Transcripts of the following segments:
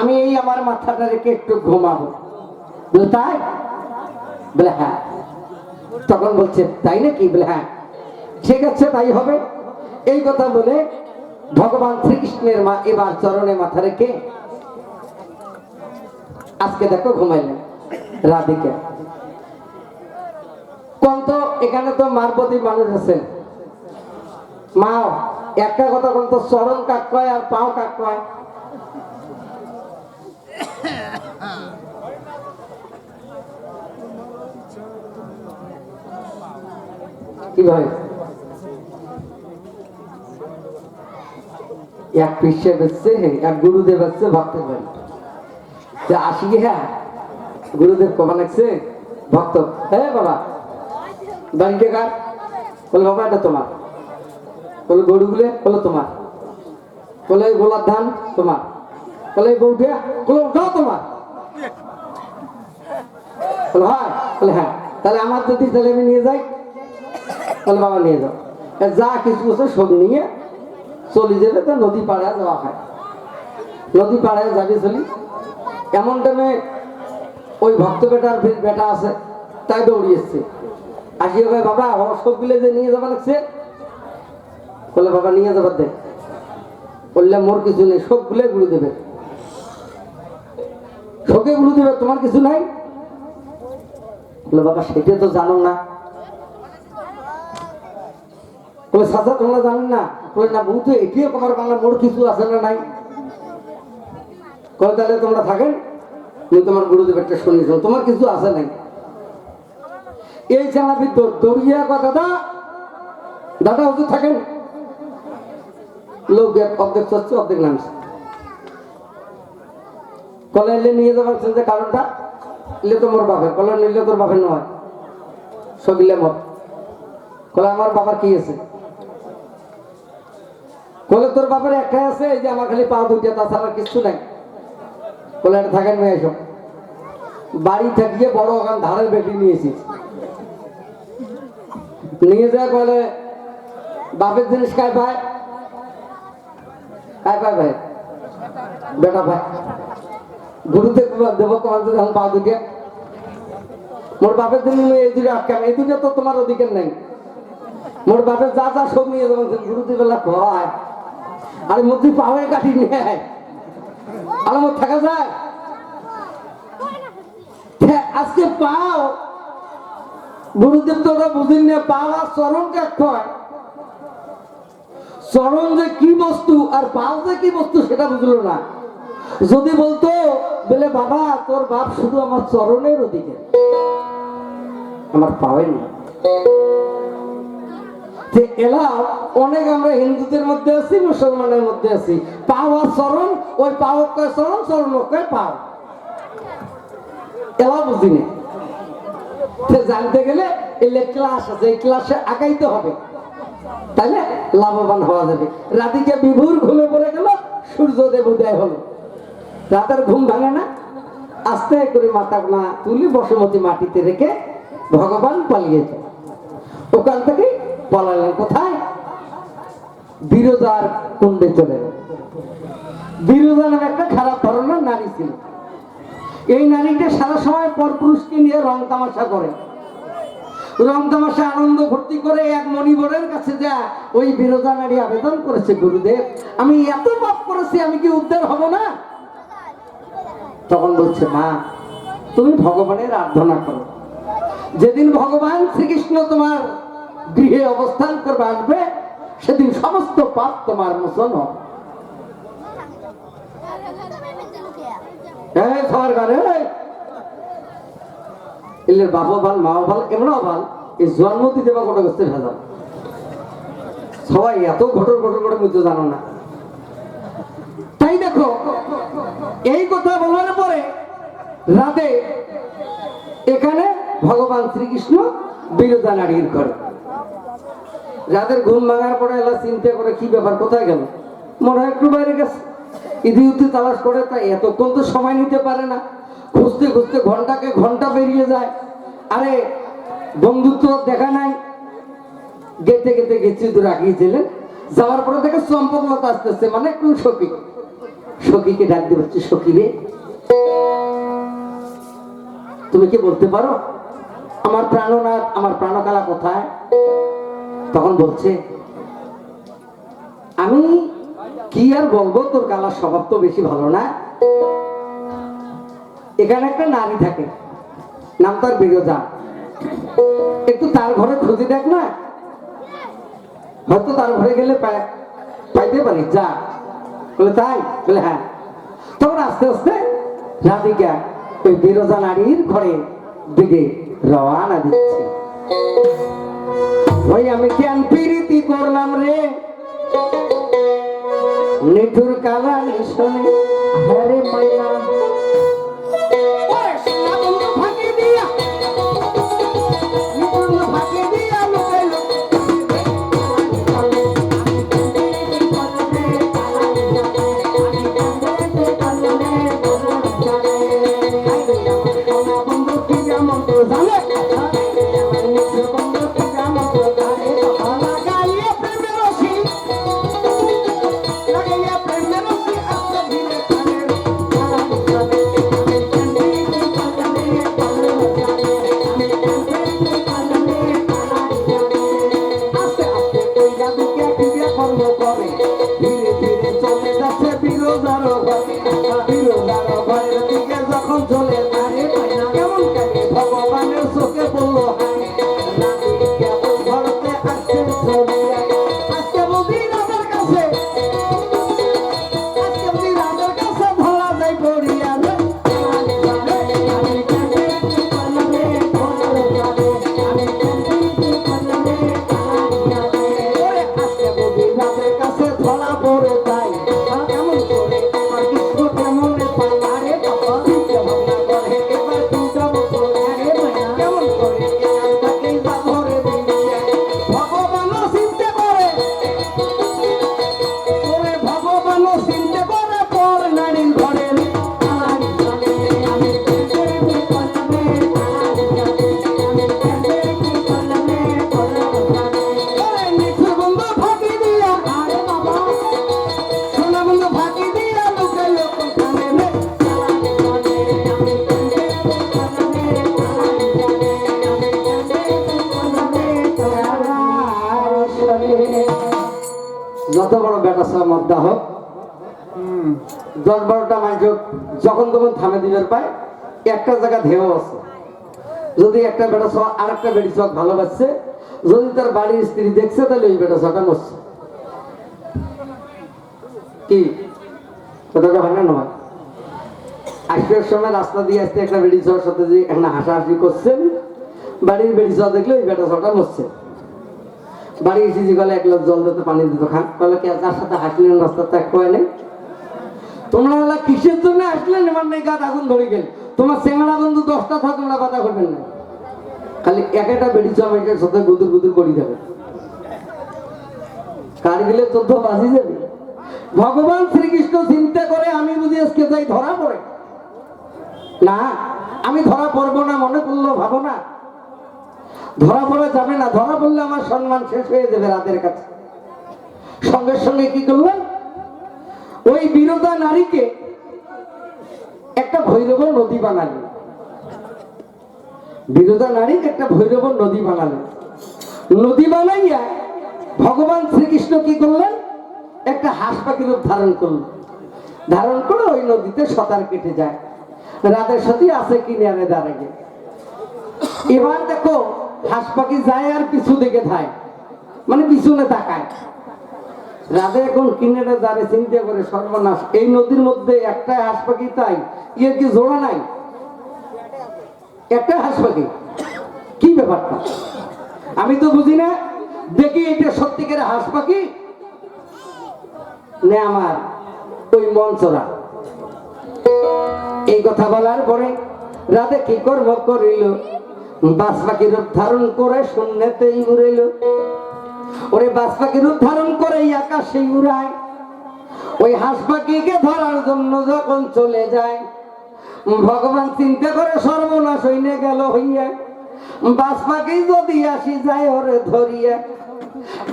আমি এই আমার মাথাটা রেখে একটু ঘুমাবো। তাই? বলে হ্যাঁ। তখন বলছে, তাই নাকি? বলে হ্যাঁ। ঠিক আছে, তাই হবে। এই কথা বলে ভগবান শ্রীকৃষ্ণের মা এবার চরণে মাথা রেখে আজকে দেখো ঘুমাইলেন রাধিকা। কোন তো এখানে তো মারপতি মানুষ আছেন। মা একটা কথা কোন তো চরণ কাক আর পাও কাক কয়? এক পিসে বেচছে এক গুরুদেব ভক্তের যে আসি হ্যাঁ? গুরুদেব ভক্ত। হ্যাঁ বাবা কার? বলে, বাবা, এটা তোমার। বলে গরুগুলো তোমার। বলে গোলার ধান, তোমার। বলে বউটিয়া বলে, ওটাও তোমার। বলে, হয়, বলে হ্যাঁ তাহলে আমার যদি তাহলে আমি নিয়ে যাই। নিয়ে যাও। যা কিছু সব নিয়ে চলে যাবে তো নদী পাড়ায় যাওয়া হয়। নদী পাড়ায় যাবে চলি। এমন টাইমে ওই ভক্ত বেটার বেটা আছে, তাই বাবা, আমার সবগুলো যে নিয়ে যাবা লাগছে? বলে বাবা, নিয়ে যাবার দে। বললে, মোর কিছু নেই সবগুলো গুরু দেবে। সবকে গুরু দেবে, তোমার কিছু নাই? বলে বাবা, সেটা তো জানো না। বলে সাথে তোমরা জানেন না? বলে না বউ তো এটিও তোমার বাংলা মোর কিছু আছে না নাই? কলে তাহলে তোমরা থাকেন? তুমি তোমার গুরুদেবেরটা শুনিস তোমার কিছু আছে নাই? এই জানা ভিতর দৌড়িয়া কয় দাদা। দাদা, হুজুর থাকেন? লোক অর্ধেক চড়ছে, অর্ধেক নামছে। কলে এলে নিয়ে যাবার যে কারণটা? এলে তো মোর বাপের, কলে নিলে তোর বাপের নয়। সগিলে মত কলে আমার বাবার কি আছে? কলে তোর বাপের একটাই আছে, এই যে আমার খালি পা দুইটা, তাছাড়া কিছু নাই। এটা থাকেন মেয়ে এসব বাড়ি ওখান ধারের বেটি নিয়েছিস নিয়ে যা বলে বাপের জিনিস কায় পায় কায় পায় ভাই। বেটা ভাই। গুরুদেব দেব এখন পা দুটিয়া মোর বাপের জন্য এই দুটো আটকাম। এই দুটো তো তোমার অধিকার নেই। মোর বাপের যা যা সব নিয়ে যাবেন গুরুদেব বেলা কয় আরে মধ্যে পাওয়ায় কাটি নেয় আমার থাকা যায়? আজকে পাও। গুরুদেব তো বুঝেন না পাও আর চরণ কাক কয়? চরণ যে কি বস্তু আর পাও যে কি বস্তু সেটা বুঝলো না। যদি বলতো, বলে, বাবা, তোর বাপ শুধু আমার চরণের ওদিকে আমার পাওয়াই না যে এলা অনেক আমরা হিন্দুদের মধ্যে আছি, মুসলমানের মধ্যে আছি। পাও আর চরণ, ওই পাও কয় চরণ চরণ কয় পাও। এলা বুঝিনি জানতে গেলে এই ক্লাস আছে, এই ক্লাসে আগাইতে হবে। তাহলে লাভবান হওয়া যাবে। রাধিকে বিভুর ঘুমে পড়ে গেল, সূর্যদেব উদয় হলো। রাতের ঘুম ভাঙে না। আস্তে করে মাথা না তুলি বসুমতী মাটিতে রেখে ভগবান পালিয়ে যায়। ওখান থেকে পলালেন কোথায়? বিরোজার কুণ্ডে চলে বিরোজা নামে একটা খারাপ ধরনের নারী ছিল। এই নারীটা সারা সময় পর পুরুষকে নিয়ে রং তামাশা করে। রং তামাশা, আনন্দ ভর্তি করে এক মণিবরের কাছে যা ওই বিরোধা নারী আবেদন করেছে, গুরুদেব, আমি এত পাপ করেছি, আমি কি উদ্ধার হব না? তখন বলছে, মা, তুমি ভগবানের আরাধনা করো। যেদিন ভগবান শ্রীকৃষ্ণ তোমার গৃহে অবস্থান করবে, আসবে, সেদিন সমস্ত পাপ তোমার মোচন ভালো জন্ম দিতে সবাই এত ঘটর করে জানো না। তাই দেখো, এই কথা পরে রাতে এখানে ভগবান শ্রীকৃষ্ণ বিরোধা নারীর করে। রাতের ঘুম ভাঙার পরে এলা চিন্তা করে কি ব্যাপার, কোথায় গেল? মনে হয় একটু বাইরে গেছে। ইদি উতি তালাশ করে তাই এতক্ষণ তো সময় নিতে পারে না। খুঁজতে খুঁজতে ঘন্টাকে ঘণ্টা বেরিয়ে যায়। আরে, বন্ধুত্ব দেখা নাই। গেতে গেতে গেছি তো রাখিয়েছিলেন যাওয়ার পরে দেখে চম্পকলতা আসতেছে মানে একটু সখী। সখীকে ডাক দিয়ে বলছে, সখী রে, তুমি কি বলতে পারো? আমার প্রাণনাথ, আমার প্রাণকালা কোথায়? তখন বলছে, আমি কি আর বলব, তোর কালার স্বভাব তো বেশি ভালো না। এখানে একটা নারী থাকে, নাম তার বিরোজা। একটু তার ঘরে খুঁজে দেখ না। হয়তো তার ঘরে গেলে পাইতে পারি যা। বলে, তাই? বলে হ্যাঁ। তখন আস্তে আস্তে রাধিকা ওই বিরোজা নারীর ঘরে দিকে রওয়ানা দিচ্ছি। ওই আমি কেন পিরিতি করলাম রে? নিঠুর কালা নিশনে হরে পায়, একটা জায়গা আছে। যদি একটা বেটা আর একটা বেটি ভালোবাসছে, যদি তার বাড়ির স্ত্রী দেখছে, তাহলে ওই বেটা মরছে। কি? সময় রাস্তা দিয়ে আসতে একটা বেড়ি ছোয়ার সাথে যে একটা হাসাহাসি করছেন, বাড়ির বেড়ি ছোয়া দেখলে ওই বেটা ছটা মরছে। বাড়ি এসে যে গেলে এক গ্লাস জল দিতে পানি দিত খান। বলে কে তার সাথে হাসলেন রাস্তা ত্যাগ করে নেই তোমরা এলা কিসের জন্য আসলেন এবার নেই? গাছ আগুন ধরে গেল। তোমার সেঙ্গড়া বন্ধু দশটা থাক, তোমরা কথা করবেন না। খালি এক একটা বেড়ি ছোয়া মেয়েটার সাথে গুদুর গুদুর করি যাবে কারগিলে চোদ্দ বাজি যাবে? ভগবান শ্রীকৃষ্ণ চিন্তা করে আমি বুঝি আজকে যাই, ধরা পড়ে। না, আমি ধরা পড়ব না, মনে করল ভাবো না। ধরা পড়া যাবে না, ধরা পড়লে আমার সম্মান শেষ হয়ে যাবে রাতের কাছে। সঙ্গে সঙ্গে কি করলেন ওই বিরোধা নারীকে একটা ভৈরব নদী বানালেন বিরোধা নারীকে একটা ভৈরব নদী বানালেন নদী বানাইয়া ভগবান শ্রীকৃষ্ণ কি করলেন? একটা হাঁস পাখি রূপ ধারণ করলেন। ধারণ করে ওই নদীতে সাঁতার কেটে যায়। রাতের সাথে আছে কিনারে দাঁড়াগে এবার দেখো, হাঁস পাখি যায় আর পিছু দিকে থাকে মানে পিছনে তাকায়। রাধে এখন কিনারে দাঁড়ে চিন্তা করে সর্বনাশ। এই নদীর মধ্যে একটা হাঁস পাখি, তাই ইয়ে কি জোড়া নাই? একটা হাঁস পাখি। কি ব্যাপারটা? আমি তো বুঝি না। দেখি এটা সত্যিকারের হাঁস পাখি নে আমার ওই মঞ্চরা এই কথা বলার পরে রাধে কি কর্ম করিল? বাস পাখির ধারণ করে শূন্যতেই উড়িল। ওরে বাস পাখির রূপ ধারণ করে আকাশে উড়ায়। ওই হাঁস পাখিকে ধরার জন্য যখন চলে যায়, ভগবান চিন্তা করে সর্বনাশ হইনে গেল হইয়া। বাস পাখি যদি আসি যায় ওরে ধরিয়া।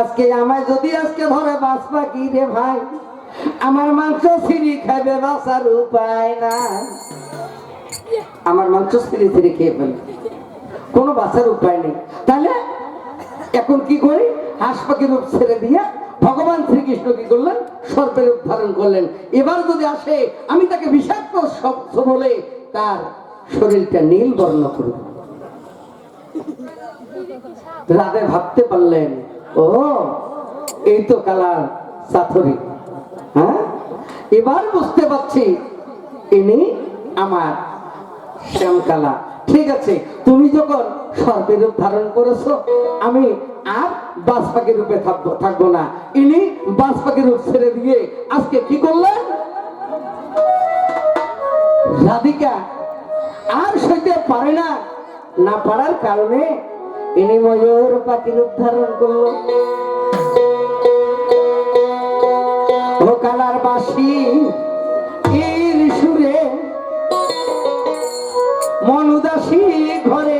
আজকে আমায় যদি আজকে ধরে বাস পাখি রে ভাই, আমার মাংস সিঁড়ি খাবে বাসার উপায় না আমার মাংস সিঁড়ি সিঁড়ি খেয়ে ফেলে কোনো বাঁচার উপায় নেই। তাহলে এখন কি করি? হাঁস রূপ ছেড়ে দিয়ে ভগবান শ্রীকৃষ্ণ কি করলেন? সর্পের রূপ ধারণ করলেন। এবার যদি আসে, আমি তাকে বিষাক্ত শব্দ বলে তার শরীরটা নীল বর্ণ করব রাধে ভাবতে পারলেন, ও, এই তো কালার সাথরি হ্যাঁ? এবার বুঝতে পারছি, ইনি আমার শ্যামকালা। ঠিক আছে, তুমি যখন সর্পের রূপ ধারণ করেছ, আমি আর বাস রূপে থাকব থাকব না। ইনি বাস রূপ ছেড়ে দিয়ে আজকে কি করলেন? রাধিকা, আর সইতে পারে না। না পারার কারণে ইনি ময়ূর পাখির রূপ ধারণ বাসি সুরে মন উদাসী ঘরে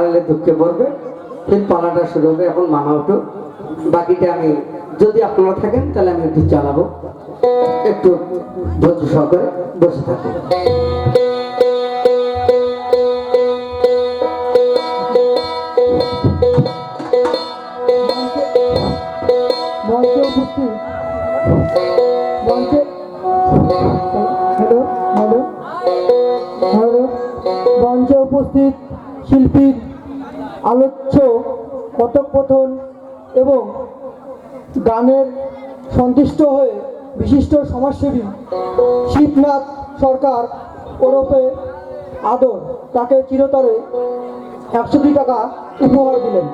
সারালে দুঃখে পড়বে। ফের পালাটা শুরু হবে, এখন মানা উঠো বাকিটা আমি, যদি আপনারা থাকেন, তাহলে আমি একটু চালাবো। একটু ধৈর্য সহকারে বসে থাকুন। মঞ্চে উপস্থিত। কথোপকথন এবং গানের সন্তুষ্ট হয়ে বিশিষ্ট সমাজসেবী শিবনাথ সরকার ওরফে আদর তাকে চিরতরে একশো টাকা উপহার দিলেন।